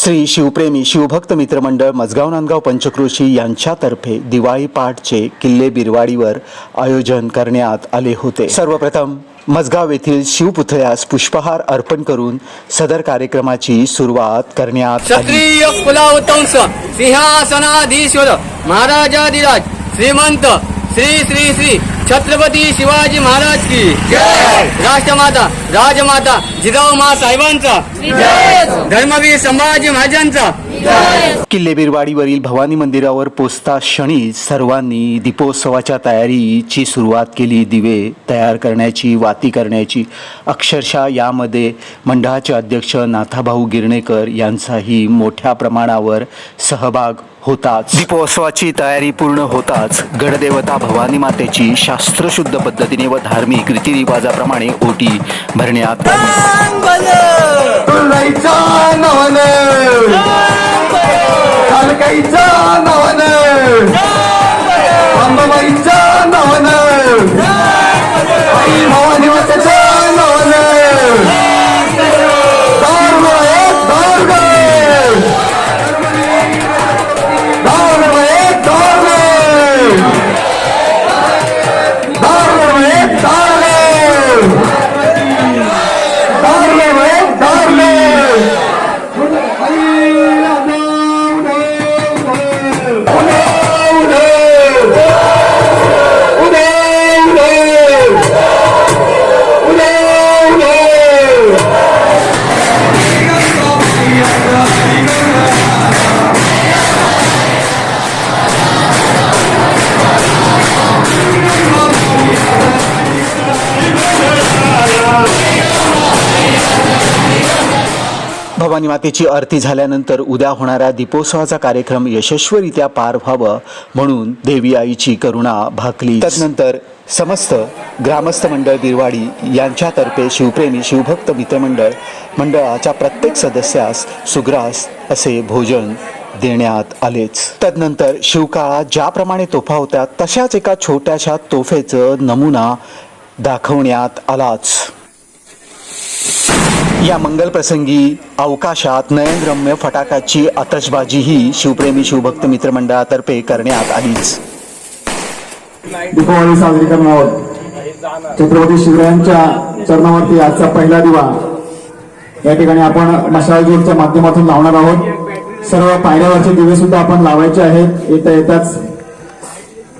श्री शिवप्रेमी शिवभक्त मित्रमंडळ मजगाव नांदगाव पंचक्रोशी यांच्यातर्फे दिवाळी पाठचे किल्ले बिरवाडीवर आयोजन करण्यात आले होते. सर्वप्रथम मजगाव येथील शिवपुतळ्यास पुष्पहार अर्पण करून सदर कार्यक्रमाची सुरुवात करण्यात क्षत्रिय कुलावतंस सिंहासनाधीश्वर महाराजाधिराज श्रीमंत श्री श्री श्री छत्रपती शिवाजी महाराज की राष्ट्रमाता राजमाता जिजाऊ मा साहेबांचा धर्मवीर संभाजी महाराजांचा किल्ले बिरवाडीवरील भवानी मंदिरावर पोचता क्षणी सर्वांनी दीपोत्सवाच्या तयारीची सुरुवात केली. दिवे तयार करण्याची वाती करण्याची. अक्षरशः यामध्ये मंडळाचे अध्यक्ष नाथाभाऊ गिरणेकर यांचाही मोठ्या प्रमाणावर सहभाग होताच. दीपोत्सवाची तयारी पूर्ण होताच. गडदेवता भवानी मातेची शास्त्रशुद्ध पद्धतीने व धार्मिक रीतिरिवाजाप्रमाणे ओटी भरण्यात അന്തമായി ചാന്നവന് അന്തമായി ചാന്നവന് भवानी मातेची आरती झाल्यानंतर उद्या होणाऱ्या दीपोत्सवाचा कार्यक्रम यशस्वीरित्या पार व्हावं म्हणून देवी आईची करुणा भाकली. त्यानंतर समस्त ग्रामस्थ मंडळ बिरवाडी यांच्यातर्फे शिवप्रेमी शिवभक्त मित्रमंडळ मंडळाच्या प्रत्येक सदस्यास सुग्रास असे भोजन देण्यात आलेच. तदनंतर शिवकाळात ज्याप्रमाणे तोफा होत्या तशाच एका छोट्याशा तोफेचं नमुना दाखवण्यात आलाच. या मंगलप्रसंगी अवकाशात नयनरम्य फटाकाची आतषबाजी ही शिवप्रेमी शिवभक्त मित्रमंडळातर्फे करण्यात आलीच. दीपावली साजरी करणार आहोत छत्रपती शिवरायांच्या चरणावरती आजचा पहिला दिवा. या ठिकाणी आपण मशाल ज्योतच्या माध्यमातून लावणार आहोत. सर्व पायऱ्यावरचे दिवे सुद्धा आपण लावायचे आहेत. येता येताच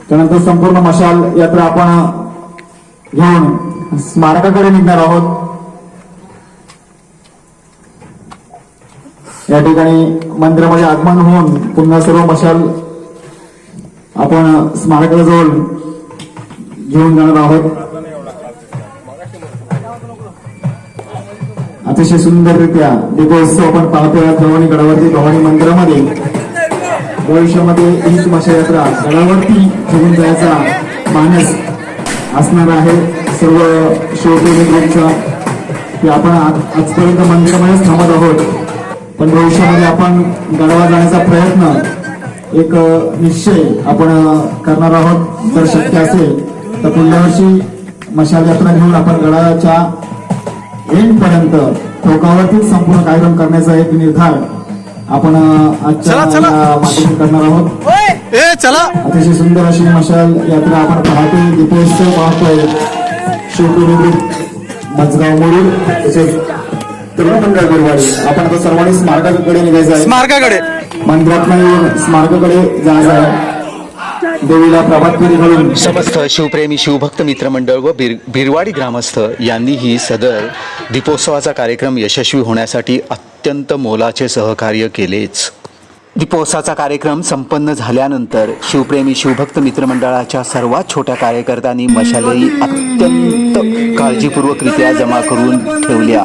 त्यानंतर संपूर्ण मशाल यात्रा आपण घेऊन स्मारकाकडे निघणार आहोत. या ठिकाणी मंदिरामध्ये आगमन होऊन पुन्हा सर्व मशाल आपण स्मारकाजवळ घेऊन जाणार आहोत. अतिशय सुंदररित्या दीपोत्सव आपण पाहतोय या भवानी गडावरती भवानी मंदिरामध्ये. भविष्यामध्ये हीच मशा यात्रा गडावरती घेऊन जायचा मानस असणार आहे. सर्व शिवप्रेमी ग्रुपचा की आपण आजपर्यंत मंदिरामध्येच थांबत आहोत. गडावर जाण्याचा प्रयत्न एक निश्चय आपण करणार आहोत. जर शक्य असेल तर पुढल्या वर्षी मशाल यात्रा घेऊन आपण गडाच्या एंड पर्यंत टोकावरतीच संपूर्ण कार्यक्रम करण्याचा एक निर्धार आपण आजच्या माध्यमातून करणार आहोत. अतिशय सुंदर अशी मशाल यात्रा आपण पाहतोय दीपोत्सव पाहतोय. शिवपुरी मजगाव मुरुड तसेच तरुण मंडळ आपण आता सर्वांनी स्मारकाकडे निघायचं आहे. मार्गाकडे मंदिरात स्मारकाकडे जायचं आहे. देवीला प्रभात समस्त शिवप्रेमी शिवभक्त मित्रमंडळ व बिर बिरवाडी ग्रामस्थ यांनीही सदर दीपोत्सवाचा कार्यक्रम यशस्वी होण्यासाठी अत्यंत मोलाचे सहकार्य केलेच. दीपोत्सवाचा कार्यक्रम संपन्न झाल्यानंतर शिवप्रेमी शिवभक्त मित्रमंडळाच्या सर्वात छोट्या कार्यकर्त्यांनी मशालही अत्यंत काळजीपूर्वकरित्या जमा करून ठेवल्या.